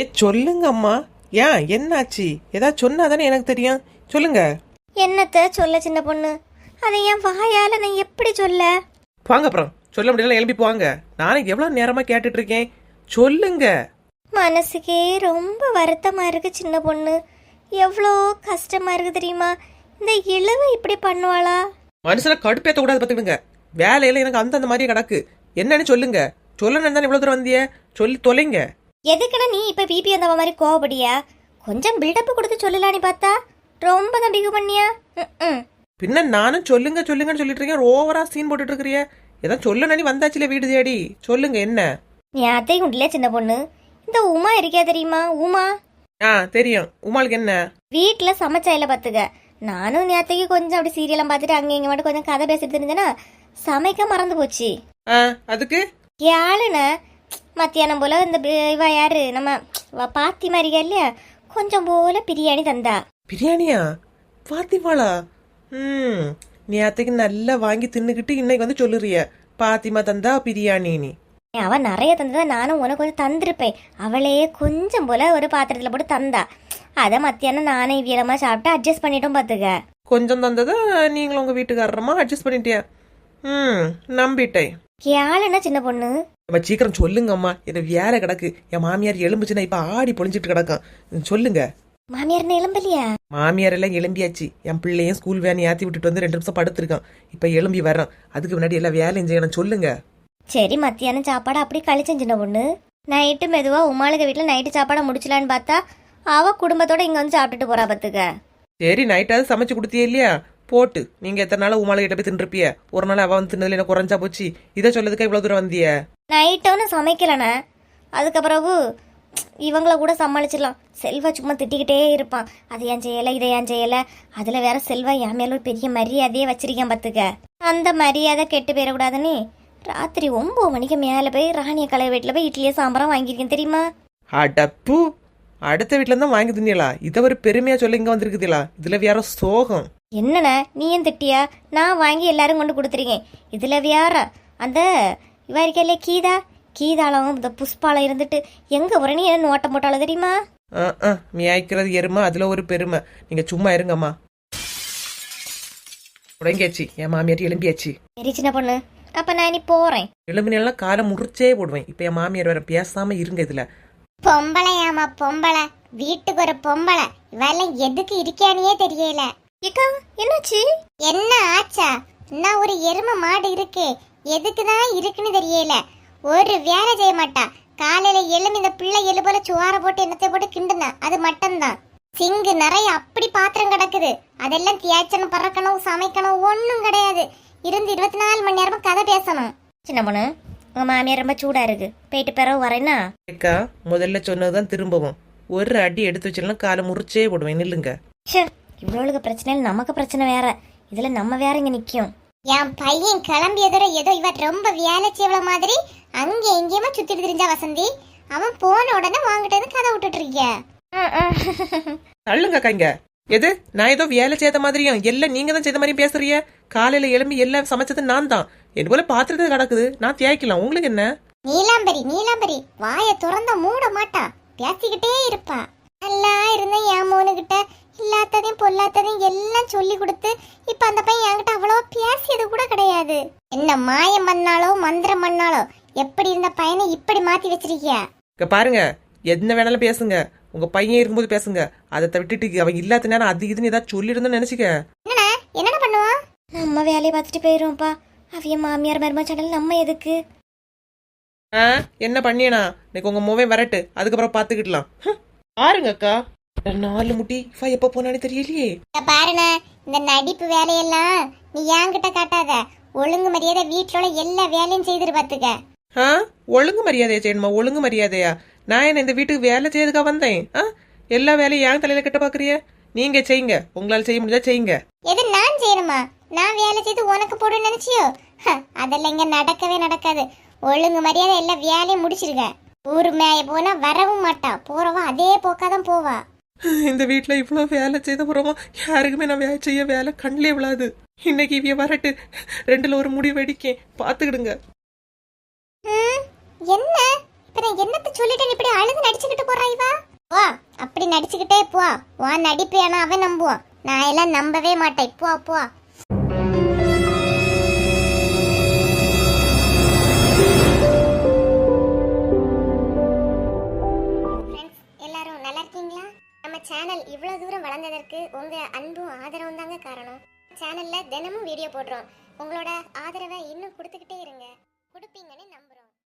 ஏ சொல்லுங்க அம்மா ஏன்? என்னாச்சு? ஏதாவது சொன்னாதானே எனக்கு தெரியும். சொல்லுங்க. என்னத்த சொல்ல சின்ன பொண்ணு? அதை என் வாயால நான் எப்படி சொல்ல? வாங்க அப்புறம். சொல்ல முடியல எழுப்பி போவாங்க. நானும் எவ்வளவு நேரமா கேட்டுட்டு இருக்கேன் சொல்லுங்க. மனசுக்கே ரொம்ப வருத்தமா இருக்கு சின்ன பொண்ணு. எவ்வளோ கஷ்டமா இருக்கு தெரியுமா? இந்த இழுவ இப்படி பண்ணுவாளா? மனுஷனை கடுப்பேத்த கூடாது பாத்துக்கிடுங்க வேலையில எனக்கு அந்த அந்த மாதிரியே கிடக்கு. என்னன்னு சொல்லுங்க. சொல்லணும் தானே இவ்வளவு தூரம் வந்திய? சொல்லி தொலைங்க. எதுக்குன்னா நீ இப்ப பிபி வந்தவ மாதிரி கோவப்படியா? கொஞ்சம் பில்டப் கொடுத்து சொல்லலான்னு பார்த்தா ரொம்ப நம்பிக்கை பண்ணியா? ம்ம். பின்ன நானும் சொல்லுங்க சொல்லுங்கன்னு சொல்லிட்டு இருக்கேன். ஓவரா சீன் போட்டுட்டு இருக்கிறிய. ஏதாவது சொல்ல நீ வந்தாச்சுல வீடு தேடி. சொல்லுங்க என்ன? நீ அத்தையும் உண்டுல சின்ன பொண்ணு. இந்த உமா இருக்கியா தெரியுமா? உமா? ஆ தெரியும். உமாளுக்கு என்ன? வீட்டில் சமைச்சாயில பார்த்துக்க நானும் நேத்தைக்கு கொஞ்சம் அப்படி சீரியலாம் பார்த்துட்டு அங்கே இங்கே மட்டும் கொஞ்சம் கதை பேசிட்டு இருந்தேன்னா சமைக்க மறந்து போச்சு. ஆ அதுக்கு? ஏழுன மத்தியானம் போல இந்த இவ யாரு? நம்ம பாத்தி மாதிரியா இல்லையா? கொஞ்சம் போல பிரியாணி தந்தா. பிரியாணியா? பாத்திமாளா ம். நீ அத்தைக்கு நல்லா வாங்கி தின்னுக்கிட்டு இன்னைக்கு வந்து சொல்லுறிய. பாத்திமா தந்தா பிரியாணி நீ அவ நிறைய தந்ததா நானும் உனக்கு கொஞ்சம் தந்திருப்பேன். அவளே கொஞ்சம் போல ஒரு பாத்திரத்தில் போட்டு தந்தா. அதை மத்தியானம் நானும் இவியலமா சாப்பிட்டு அட்ஜஸ்ட் பண்ணிட்டோம் பார்த்துக்க கொஞ்சம் தந்ததை நீங்களும் உங்க வீட்டுக்காரரமா அட்ஜஸ்ட் பண்ணிட்டியா? ம் நம்பிட்டேன். ஏழுனா சின்ன பொண்ணு. நம்ம சீக்கிரம் சொல்லுங்க அம்மா என்ன வேலை கிடக்கு. என் மாமியார் எலும்புச்சுன்னா இப்ப ஆடி பொழிஞ்சிட்டு கிடக்கும் சொல்லுங்க. மாமியார் எலும்பலியா? மாமியார் எல்லாம் எலும்பியாச்சு. என் பிள்ளையும் ஸ்கூல் வேன் ஏத்தி விட்டுட்டு வந்து ரெண்டு நிமிஷம் படுத்திருக்கான். இப்ப எலும்பி வர்றான். அதுக்கு முன்னாடி எல்லாம் வேலையும் செய்யணும். சொல்லுங்க. சரி மத்தியானம் சாப்பாடு அப்படி கழிச்சேன் சின்ன பொண்ணு. நைட்டு மெதுவா உமாளுக்கு வீட்டில் நைட்டு சாப்பாடை முடிச்சலான்னு பார்த்தா அவ குடும்பத்தோட இங்க வந்து சாப்பிட்டுட்டு போறா பார்த்துக்க சரி நைட்டாவது சமைச்சு கொடுத்தியே இல்லையா? போட்டு நீங்க எத்தனை நாள் உமால கிட்ட போய் தின்றுப்பிய ஒரு நாள் அவன் வந்து தின்னதுல என்ன குறைஞ்சா போச்சு. இதை சொல்லதுக்கு இவ்வளவு தூரம் வந்திய? நைட்டோன்னு சமைக்கலண்ணே. அதுக்கப்புறவு இவங்கள கூட சமாளிச்சிடலாம். செல்வா சும்மா திட்டிக்கிட்டே இருப்பான். அது ஏன் செய்யலை இதை ஏன் செய்யலை? அதில் வேற செல்வா என் மேல ஒரு பெரிய மரியாதையே வச்சிருக்கேன் பார்த்துக்க அந்த மரியாதை கெட்டு போயிடக்கூடாதுன்னு ராத்திரி ஒம்பது மணிக்கு மேலே போய் ராணிய கலை வீட்டில் போய் இட்லியே சாம்பாரம் வாங்கியிருக்கேன் தெரியுமா? அடப்பு! அடுத்த வீட்ல இருந்தா வாங்கி தின்னீங்களா இதை ஒரு பெருமையா சொல்ல இங்க வந்திருக்குதுலா? இதுல வேற சோகம். என்னண்ணே நீயும் திட்டியா? நான் வாங்கி எல்லாரும் கொண்டு கொடுத்துருக்கேன். இதில் வேற அந்த இவா இருக்கா இல்லையா கீதா? கீதாளம் இந்த புஷ்பாலம் இருந்துட்டு எங்க உடனே என்ன நோட்டம் போட்டாலும் தெரியுமா? ஆ ஆ மியாய்க்கிறது எருமை? அதுல ஒரு பெருமை. நீங்க சும்மா இருங்கம்மா. உடங்கியாச்சு. என் மாமியார் எலும்பியாச்சு சரி சின்ன பொண்ணு. அப்ப நான் இனி போறேன். எலும்பினெல்லாம் காலை முறிச்சே போடுவேன். இப்ப என் மாமியார் வேற பேசாம இருங்க இதுல. பொம்பளையாமா பொம்பளை. வீட்டுக்கு ஒரு பொம்பளை. இவெல்லாம் எதுக்கு இருக்கானியே தெரியல. ஏக்கா என்னாச்சு? என்ன ஆச்சா? நான் ஒரு எரும மாடு இருக்கு. எதுக்கு தான் இருக்குன்னு தெரியல. ஒரு வேலை செய்ய மாட்டா. காலையில எழும்பி இந்த பிள்ளை எழு போல சுவார போட்டு என்னத்தை போட்டு கிண்டுனா அது மட்டும்தான். சிங்கு நிறைய அப்படி பாத்திரம் கிடக்குது. அதெல்லாம் தியாச்சணும் பறக்கணும் சமைக்கணும் ஒன்றும் கிடையாது. இருந்து இருபத்தி நாலு மணி நேரமும் கதை பேசணும். சின்ன பொண்ணு உங்க மாமியார் ரொம்ப சூடா இருக்கு. போயிட்டு பிறகு வரேன்னா? அக்கா முதல்ல சொன்னதுதான் திரும்பவும். ஒரு அடி எடுத்து வச்சிடலாம் காலை முறிச்சே போடுவேன் நில்லுங்க. ச்சே இவ்வளோளுக்கு பிரச்சனை இல்லை நமக்கு பிரச்சனை வேற. இதுல நம்ம வேற இங்க நிக்கும் என் பையன் கிளம்பியதோட ஏதோ இவர் ரொம்ப வேலை செய்வள மாதிரி அங்க எங்கேயுமா சுத்திட்டு திரிஞ்சா வசந்தி? அவன் போன உடனே வாங்கிட்டு வந்து கதை விட்டுட்டு இருக்கிய? தள்ளுங்க அக்கா இங்க. எது? நான் ஏதோ வேலை செய்த மாதிரியும் எல்லாம் நீங்க தான் செய்த மாதிரியும் பேசுறிய? காலையில எழும்பி எல்லாம் சமைச்சது நான் தான். என் போல பாத்திரத்தை கிடக்குது. நான் தேய்க்கலாம் உங்களுக்கு என்ன? நீலாம்பரி நீலாம்பரி. வாயை திறந்தா மூட மாட்டா. பேசிக்கிட்டே இருப்பா. நல்லா இருந்த என் மோனுகிட்ட இல்லாததையும் பொல்லாததையும் எல்லாம் சொல்லி கொடுத்து இப்ப அந்த பையன் என்கிட்ட அவ்வளோ பேசியது கூட கிடையாது. என்ன மாயம் பண்ணாலோ மந்திரம் பண்ணாலோ எப்படி இருந்த பையனை இப்படி மாத்தி வச்சிருக்கியா? இங்க பாருங்க. என்ன வேணாலும் பேசுங்க. உங்க பையன் இருக்கும்போது பேசுங்க. அதை விட்டுட்டு அவன் இல்லாத நேரம் அது இதுன்னு ஏதாவது சொல்லியிருந்தேன்னு நினைச்சுக்க. என்னடா என்னடா பண்ணுவான் நம்ம வேலையை பார்த்துட்டு போயிருவோம்ப்பா. அவிய மாமியார் மரும சேனல் நம்ம எதுக்கு? ஆ? என்ன பண்ணியனா? இன்னைக்கு உங்க மூவே வரட்டு. அதுக்கப்புறம் பாத்துக்கிடலாம் ஹம். பாருங்க அக்கா. நாலு முட்டி இவ எப்ப போனானே தெரியலையே. பாருண்ண இந்த நடிப்பு வேலையெல்லாம் நீ என்கிட்ட காட்டாத. ஒழுங்கு மரியாதை வீட்டுல உள்ள எல்லா வேலையும் செய்திரு பாத்துக்க ஆ? ஒழுங்கு மரியாதையா செய்யணுமா? ஒழுங்கு மரியாதையா? நான் என்ன இந்த வீட்டுக்கு வேலை செய்யறதுக்கா வந்தேன்? ஆ? எல்லா வேலையும் ஏன் தலையில கட்ட பாக்குறிய நீங்க செய்யுங்க. உங்களால செய்ய முடிஞ்சா செய்யுங்க. எது நான் செய்யணுமா? நான் வேலை செய்து உனக்கு போடுன்னு நினைச்சியோ? அதெல்லாம் இங்க நடக்கவே நடக்காது. ஒழுங்கு மரியாதை எல்லா வேலையும் முடிச்சிருக்க ஊரு மேய போனா வரவும் மாட்டா. போறவா அதே போக்காதான் போவா. இந்த வீட்ல இவ்வளவு வேலை செய்த போறோமா யாருக்குமே நான் வேலை செய்ய வேலை கண்ணிலே விழாது. இன்னைக்கு இவிய வரட்டு. ரெண்டுல ஒரு முடி வெடிக்கேன் பாத்துக்கிடுங்க. என்ன? இப்ப நான் என்னத்த சொல்லிட்டேன் இப்படி அழுது நடிச்சுக்கிட்டு போறா இவா? வா அப்படி நடிச்சுக்கிட்டே போ. வா நடிப்பு ஏன்னா அவன் நம்புவான் நான் எல்லாம் நம்பவே மாட்டேன். போ போ. எல்லாரும் நல்லா இருக்கீங்களா? நம்ம சேனல் இவ்வளோ தூரம் வளர்ந்ததற்கு உங்கள் அன்பும் ஆதரவும் தாங்க காரணம். சேனலில் தினமும் வீடியோ போடுறோம். உங்களோட ஆதரவை இன்னும் கொடுத்துக்கிட்டே இருங்க. கொடுப்பீங்கன்னு நம்ப